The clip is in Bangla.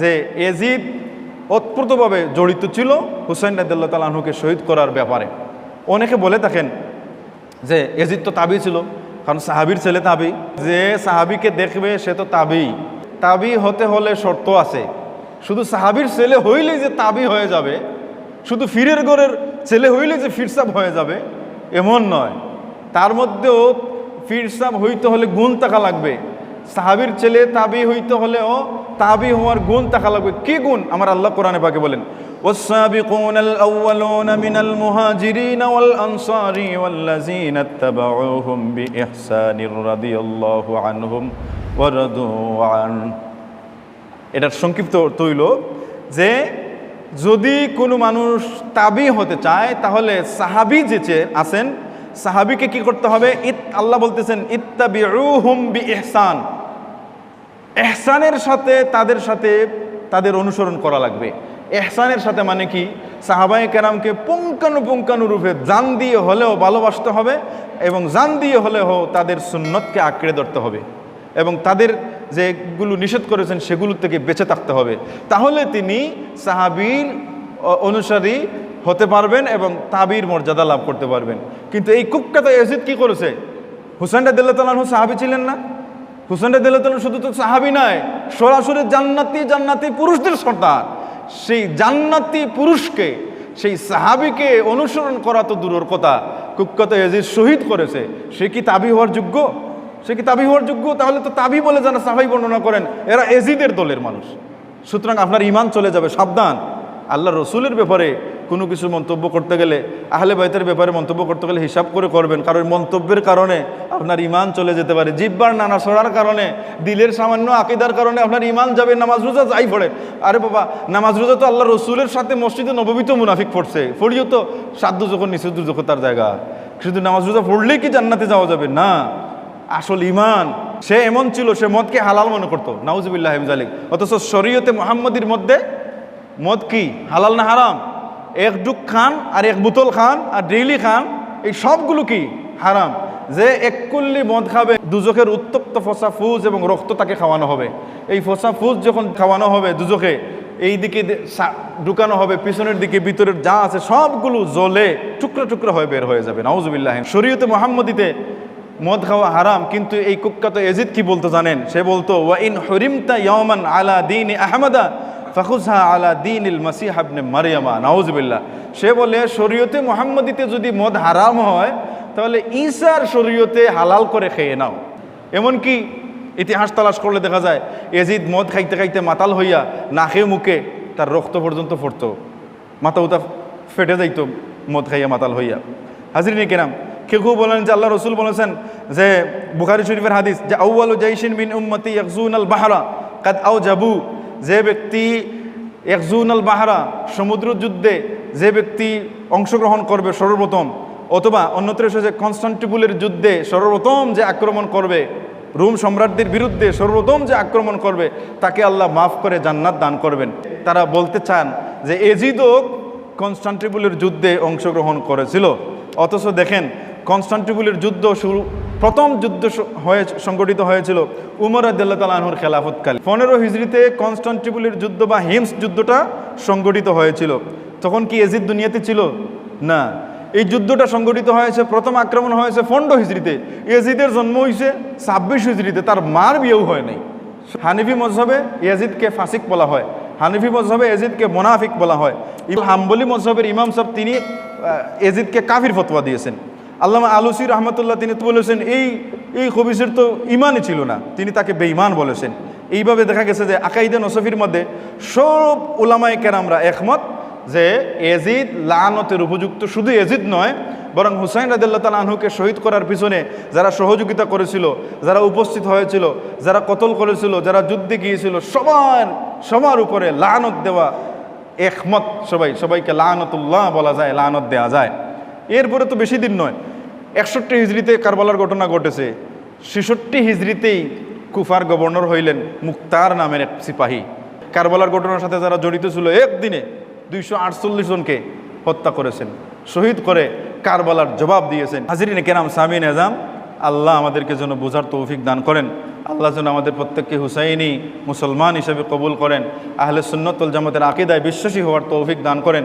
যে এজিদ ওতপ্রোতভাবে জড়িত ছিল হুসাইন রাদিল্লা তালাহুকে শহীদ করার ব্যাপারে। অনেকে বলে থাকেন যে এজিদ তো তাবি ছিল, কারণ সাহাবির ছেলে তাবি। যে সাহাবিকে দেখবে সে তো তাবি। তাবি হতে হলে শর্ত আছে। শুধু সাহাবির ছেলে হইলেই যে তাবি হয়ে যাবে, শুধু ফিরের গড়ের ছেলে হইলে যে ফিরসাব হয়ে যাবে, এমন নয়। তার মধ্যেও ফিরসাব হইতে হলে গুণ থাকা লাগবে। সাহাবির ছেলে তাবি হইতে হলেও তাবি হওয়ার গুণ থাকা লাগবে কি গুণ আমার আল্লাহ কোরআনে পাকে বলেন والسابقون الأولون من المهاجرين والأنصار والذين اتبعوهم بإحسان رضي الله عنهم ورضوا عنه এটার সংক্ষিপ্ত অর্থ হইল যে যদি কোনো মানুষ তাবি হতে চায় তাহলে সাহাবি যে চে- আছেন সাহাবিকে কি করতে হবে ইত আল্লাহ বলতেছেন ইত্তাবিউহুম বি ইহসান এহসানের সাথে, তাদের সাথে তাদের অনুসরণ করা লাগবে। এহসানের সাথে মানে কি? সাহাবাই কেরামকে পুঙ্খানুপুঙ্খানু রূপে জান দিয়ে হলেও ভালোবাসতে হবে এবং জান দিয়ে হলেও তাদের সুন্নতকে আঁকড়ে ধরতে হবে এবং তাদের যেগুলো নিষেধ করেছেন সেগুলো থেকে বেঁচে থাকতে হবে। তাহলে তিনি সাহাবীর অনুসারী হতে পারবেন এবং তাবির মর্যাদা লাভ করতে পারবেন। কিন্তু এই কুখ্যাত এজিদ কি করেছে? হুসেন রাদিল্লাহ তালাহু সাহাবি ছিলেন না? হুসেন রাদিল্লাহ শুধু তো সাহাবি নয় সরাসরি জান্নাতি জান্নাতি পুরুষদের সর্দার। সেই জান্নাতি পুরুষকে, সেই সাহাবিকে অনুসরণ করা তো দূরের কথা। কুখ্যাত এজিদ শহীদ করেছে, সে কি তাবি হওয়ার যোগ্য? সে কি তাবি হওয়ার যোগ্য? তাহলে তো তাবি বলে যারা সাহাবি বর্ণনা করেন, এরা এজিদের দলের মানুষ। সুতরাং আপনার ইমান চলে যাবে, সাবধান। আল্লাহ রসুলের ব্যাপারে কোনো কিছু মন্তব্য করতে গেলে, আহলে বাইতের ব্যাপারে মন্তব্য করতে গেলে হিসাব করে করবেন, কারণ মন্তব্যের কারণে আপনার ইমান চলে যেতে পারে। জিব্বার নানা সরার কারণে, দিলের সামান্য আকিদার কারণে আপনার ইমান যাবে, নামাজ রোজা যাই পড়ে আরে বাবা, নামাজ রোজা তো আল্লাহ রসুলের সাথে মসজিদে নববিত মুনাফিক পড়ছে। পড়িও তো সাধ্য যখন নিষিদ্ধ যখন তার জায়গা। শুধু নামাজ রোজা পড়লেই কি জান্নাতে যাওয়া যাবে? না। আসল ইমান সে এমন ছিল, সে মদকে হালাল মনে করতো। নাউজুবিল্লাহ জালিক অথচ শরীয়তে মোহাম্মদীর মধ্যে মদ কি? হালাল না হারাম? এক ডুক খান আর এক বোতল খান আর ডেইলি খান, এই সবগুলো কি? হারাম। যে এক কুল্লি মদ খাবে দুজকের উত্তপ্ত ফসা ফুজ এবং রক্ত তাকে খাওয়ানো হবে। এই ফসা ফুজ যখন খাওয়ানো হবে দুজকে এই দিকে ঢুকানো হবে, পিছনের দিকে, ভিতরের যা আছে সবগুলো জ্বলে টুকরো টুকরো হয়ে বের হয়ে যাবে। নাউজুবিল্লাহ। শরীয়তে মোহাম্মদীতে মদ খাওয়া হারাম, কিন্তু এই কুখ্যাত এজিদ কি বলতো জানেন? সে বলতো, ওয়া ইন হরিমতা ইয়মান আলা দিন আহমদা, ফখুজহা আলা দিন ইল মাসিহ আবনে মারিয়ামা। নাউজবিল্লা সে বলে, শরীয়তে মোহাম্মদীতে যদি মদ হারাম হয় তাহলে ঈসার শরীয়তে হালাল করে খেয়ে নাও। এমনকি ইতিহাস তালাশ করলে দেখা যায়, এজিদ মদ খাইতে খাইতে মাতাল হইয়া নাকে মুখে তার রক্ত পর্যন্ত পড়তো। মাথা উতা ফেটে যাইতো মদ খাইয়া মাতাল হইয়া। হাজরিনী কেরাম, কেউ কেউ বলেন যে আল্লাহ রসুল বলেছেন যে বুখারি শরীফের হাদিস যে আউ্বাল জাইশিন বিন উম্মতি একজুন আল বাহারা, কাদ আউ জাবু যে ব্যক্তি একজুন আল বাহারা সমুদ্র যুদ্ধে যে ব্যক্তি অংশগ্রহণ করবে সর্বপ্রথম অথবা অন্যত্র এসেছে কনস্টান্টিপুলের যুদ্ধে সর্বপ্রথম যে আক্রমণ করবে, রোম সম্রাটদের বিরুদ্ধে সর্বপ্রথম যে আক্রমণ করবে, তাকে আল্লাহ মাফ করে জান্নাত দান করবেন। তারা বলতে চান যে এজিদও কনস্টান্টিপুলের যুদ্ধে অংশগ্রহণ করেছিল। অথচ দেখেন কনস্টান্টিপুলের যুদ্ধ শুরু, প্রথম যুদ্ধ হয়ে, সংগঠিত হয়েছিল উমর আদাল্লা তালাহুর খেলাফতকাল। পনেরো হিজড়িতে কনস্টান্টিপুলের যুদ্ধ বা হিমস যুদ্ধটা সংগঠিত হয়েছিল। তখন কি এজিদ দুনিয়াতে ছিল? না। এই যুদ্ধটা সংগঠিত হয়েছে, প্রথম আক্রমণ হয়েছে পনেরো হিজড়িতে। এজিদের জন্ম হয়েছে ছাব্বিশ হিজড়িতে, তার মার বিয়েও হয় নাই। হানিফি মজহবে ইয়াজিদকে ফাসিক বলা হয়। হানিফি মজহবে এজিদকে মোনাফিক বলা হয়। হাম্বলি মজহবের ইমাম সাহেব তিনি এজিদকে কাফির ফতোয়া দিয়েছেন। আল্লামা আলুসি রহমতুল্লাহ তিনি বলেছেন এই এই খবিসের তো ইমানই ছিল না। তিনি তাকে বেঈমান বলেছেন। এইভাবে দেখা গেছে যে আকাইদে নসফির মধ্যে সব ওলামায় কেরামরা একমত। যে এজিদ লানতের উপযুক্ত শুধু এজিদ নয়, বরং হুসাইন রাদিল্লা তাল আনহুকে শহীদ করার পিছনে যারা সহযোগিতা করেছিল, যারা উপস্থিত হয়েছিল, যারা কতল করেছিল, যারা যুদ্ধে গিয়েছিল, সবার সবার উপরে লানত দেওয়া একমত সবাই, সবাইকে লানতুল্লাহ বলা যায়, লানত দেওয়া যায়। এরপরে তো বেশি দিন নয়, একষট্টি হিজড়িতে কারবালার ঘটনা ঘটেছে, ছেষট্টি হিজড়িতেই কুফার গভর্নর হইলেন মুক্তার নামের এক সিপাহী। কারবালার ঘটনার সাথে যারা জড়িত ছিল, একদিনে দুইশো আটচল্লিশ জনকে হত্যা করেছেন, শহীদ করে কারবালার জবাব দিয়েছেন। হাজিরিনে কেরাম, সামিন এজাম আল্লাহ আমাদেরকে যেন বোঝার তৌফিক দান করেন। আল্লাহ যেন আমাদের প্রত্যেককে হুসাইনি মুসলমান হিসেবে কবুল করেন। আহলে সুন্নতুল জামাতের আকিদায় বিশ্বাসী হওয়ার তৌফিক দান করেন।